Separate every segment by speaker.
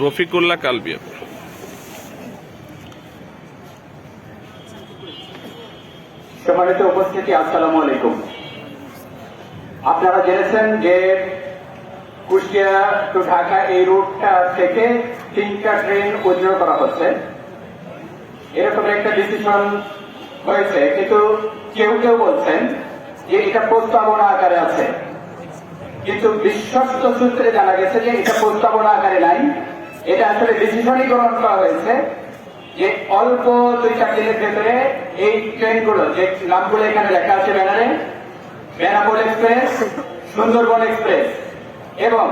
Speaker 1: রফিকুল্লাহ কালবিয়া।
Speaker 2: সম্মানিত উপস্থিতি, আসসালামু আলাইকুম। আপনারা জেনেছেন যে কুষ্টিয়া টু ঢাকা এই রুটটা থেকে তিনটা ট্রেন উজ্জ্বল করা হচ্ছে। এরকম একটা ডিসিশন হয়েছে, কিন্তু কেউ কেউ বলছেন যে এটা প্রস্তাবনা আকারে আছে। কিন্তু বিশ্বস্ত সূত্রে জানা গেছে যে এটা প্রস্তাবনা আকারে নাই। এটা আসলে ডিসিশনই গ্রহণ করা হয়েছে যে অল্প দুই চার দিনের ভেতরে এই ট্রেনগুলো, যে নামগুলো এখানে লেখা আছে ব্যানারে, বেনাপোল এক্সপ্রেস, সুন্দরবন এক্সপ্রেস এবং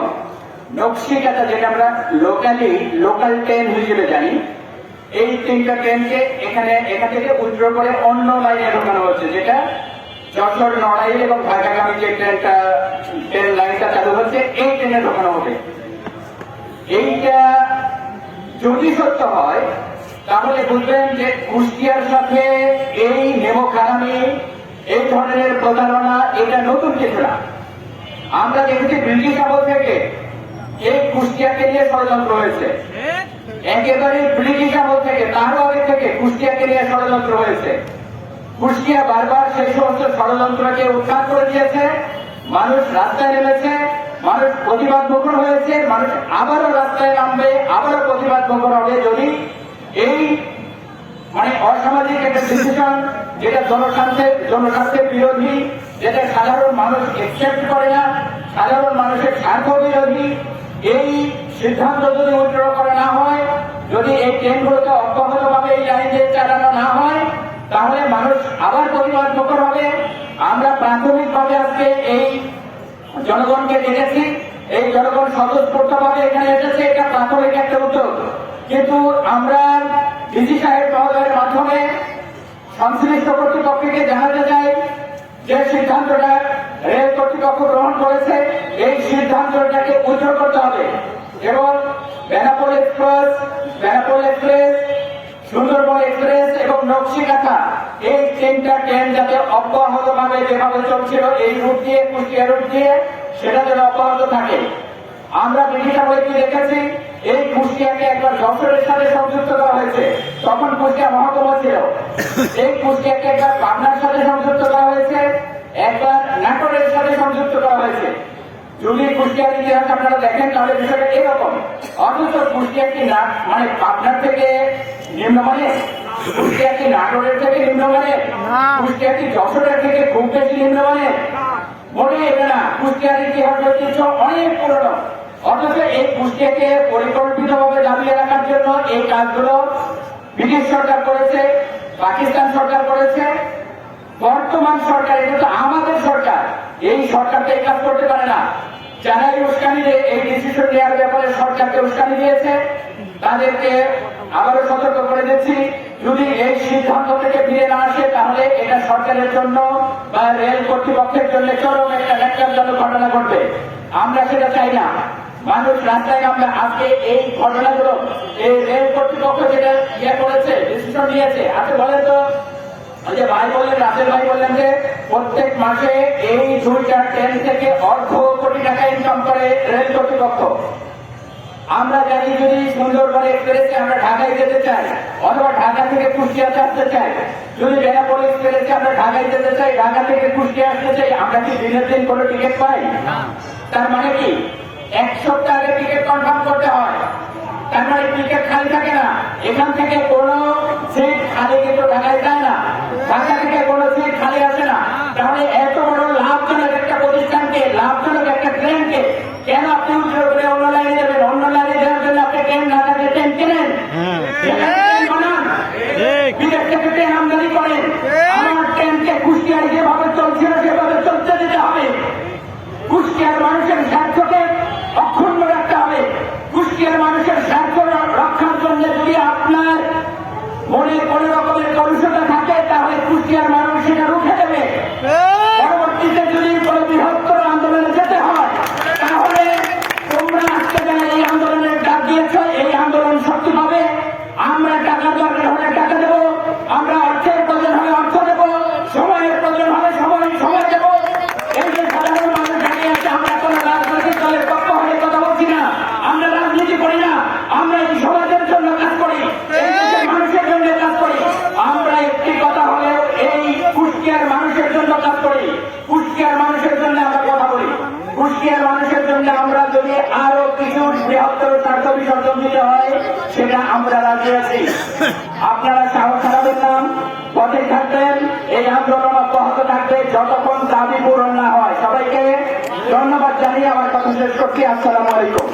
Speaker 2: নকশিকাতা যেটা আমরা লোকালি লোকাল ট্রেন হিসেবে জানি, এই তিনটা ট্রেনকে এখানে, এখান থেকে উজ্জ্ব করে অন্য লাইনে ঢোকানো হচ্ছে, যেটা যশোর, নড়াইল এবং ঢাকাগামী যে ট্রেনটা ট্রেন লাইনটা চালু হচ্ছে, এই ট্রেনে ঢোকানো হবে। এইটা যদি সত্য হয়, তাহলে বুঝবেন যে কুষ্টিয়ার সাথে এই নেমোখানামি, এই ধরনের প্রতারণা, এটা নতুন কিছু না। আমরা দেখেছি ব্রিটিশ আমল থেকে এই কুষ্টিয়াকে নিয়ে ষড়যন্ত্র হয়েছে। একেবারে ব্রিটিশ আমল থেকে, তারও আগে থেকে কুষ্টিয়াকে নিয়ে ষড়যন্ত্র হয়েছে। কুষ্টিয়া বারবার সেই সমস্ত ষড়যন্ত্রকে উদ্ধার করে দিয়েছে। মানুষ রাস্তায় নেমেছে, মানুষ প্রতিবাদ মুখর হয়েছে, মানুষ আবারও রাস্তায় নামবে। প্রতিবাদ হবে যদি এই মানে অসামাজিক একটা ডিসিশন যেটা জনস্বার্থের জনস্বার্থের বিরোধী, যেটা সাধারণ মানুষ একসেপ্ট করে না, সাধারণ মানুষের স্বার্থ বিরোধী, এই সিদ্ধান্ত যদি উজ্জ্বল করা না হয়, যদি এই ট্রেনগুলোকে অব্যাহতভাবে এই লাইন দিয়ে চালানো না হয়, তাহলে মানুষ আবার প্রতিবাদ মুখর হবে। আমরা প্রাথমিকভাবে আজকে এই জনগণকে ডেকেছি। এই জনগণ স্বতঃস্ফূর্তভাবে এখানে এসেছে, এটা প্রাথমিক একটা উদ্যোগ কিন্তু আমরা ডিজি সাহেব মহোদয়ের মাধ্যমে সংশ্লিষ্ট কর্তৃপক্ষকে জানাতে চাই যে সিদ্ধান্তটা রেল কর্তৃপক্ষ গ্রহণ করেছে। এই সিদ্ধান্তটাকে উজ্জ্বল করতে হবে। এবং Benapole express Benapole express, Sundarban express এবং নকশিকাথা এই তিনটা ট্রেন যাতে অব্যাহত ভাবে যেভাবে চলছিল, এই রুট দিয়ে কুষ্টিয়া রুট দিয়ে, সেটা যেন অব্যাহত থাকে। আমরা ব্রিটিশ আমলে দেখেছি? এই কুষ্টিয়াকে একবার যশোরের সাথে সংযুক্ত করা হয়েছে। তখন কুষ্টিয়া মহকুমা ছিল। এই কুষ্টিয়াকে একবার পাবনার সাথে সংযুক্ত করা হয়েছে। একবার নাটোরের সাথে সংযুক্ত করা হয়েছে। যদি কুষ্টিয়ার ইতিহাস আপনারা দেখেন, তাহলে বিষয়টা এরকম। অথচ কুষ্টিয়া কি না মানে পাবনার থেকে নিম্নমানে কুষ্টিয়া কি নাটোরের থেকে নিম্নমানে কুষ্টিয়া কি যশোরের থেকে খুব বেশি নিম্নমানে মনে এটা না কুষ্টিয়ার ইতিহাস ঐতিহ্য অনেক পুরনো। অথচ এই কুষ্টিয়াকে পরিকল্পিতভাবে দাবিয়ে রাখার জন্য এই কাজগুলো ব্রিটিশ সরকার করেছে পাকিস্তান সরকার করেছে। বর্তমান সরকার এটা তো আমাদের সরকার এই সরকার তো এই কাজ করতে পারে না। যারাই উস্কানি দিয়ে এই ডিসিশন নেওয়ার ব্যাপারে সরকারকে উস্কানি দিয়েছে। তাদেরকে আবারও সতর্ক করে দিচ্ছি। যদি এই সিদ্ধান্ত থেকে ফিরে না আসে, তাহলে এটা সরকারের জন্য বা রেল কর্তৃপক্ষের জন্য চরম একটা ন্যাক্কারজনক ঘটনা ঘটবে। আমরা সেটা চাই না। মানুষ রাস্তায় নামবে। আজকে এই ঘটনাগুলো, এই রেল কর্তৃপক্ষ যেটা ইয়ে করেছে ডিসিশন নিয়েছে আচ্ছা বলেন তো। যে ভাই বললেন, রাসেল ভাই বললেন যে প্রত্যেক মাসে এই দুইটা ট্রেন থেকে অর্ধ কোটি টাকা ইনকাম করে রেল কর্তৃপক্ষ। আমরা জানি যদি সুন্দরবন এক্সপ্রেসে আমরা ঢাকায় যেতে চাই অথবা ঢাকা থেকে কুষ্টিয়াতে আসতে চাই যদি বেনাপোল এক্সপ্রেসে আমরা ঢাকায় যেতে চাই ঢাকা থেকে কুষ্টিয়া আসতে চাই আমরা কি দিনের দিন কোনো টিকিট পাই? তার মানে কি? এক সপ্তাহ আগে টিকিট কনফার্ম করতে হয়। তার মানে টিকিট খালি থাকে না। এখান থেকে কোনো সিট খালি কিন্তু ঢাকায় যায় না। ঢাকা থেকে কোনো সিট খালি আসে না তাহলে এত বড় লাভজনক একটা প্রতিষ্ঠানকে লাভজনক একটা ট্রেনকে কেন আপনি উজ্জ্বল করে অন্য লাইনে যাবেন অন্য লাইনে যাওয়ার জন্য আপনি ট্রেন ঢাকাতে ট্রেন কেনেন ট্রেন বানান। বিদেশ থেকে ট্রেন আমদানি করেন আমার ট্রেনকে যেভাবে না, সেভাবে চলতে দিতে হবে। কুষ্টিয়ার মানুষের স্বার্থকে অক্ষুণ্ণ রাখতে হবে। কুষ্টিয়ার মানুষের স্বার্থ রক্ষার জন্য যদি আপনার মনে কোন করি না, আমরা এই সমাজের জন্য কাজ করি মানুষের জন্য কাজ করি। আমরা একটি কথা হলে এই কুষ্টিয়ার মানুষের জন্য কাজ করি। কুষ্টিয়ার মানুষের জন্য আমরা কথা বলি। কুষ্টিয়ার মানুষের জন্য আমরা যদি আরও কিছু বৃহত্তর স্বার্থ বিসর্জন দিতে হয়, সেটা আমরা রাজি আছি। আপনারা সাহস হারাবেন না, পথে থাকবেন, এই আন্দোলন অব্যাহত থাকবে যতক্ষণ দাবি পূরণ না হয়। সবাইকে ধন্যবাদ জানিয়ে আমার কথা শেষ করছি। আসসালামু আলাইকুম।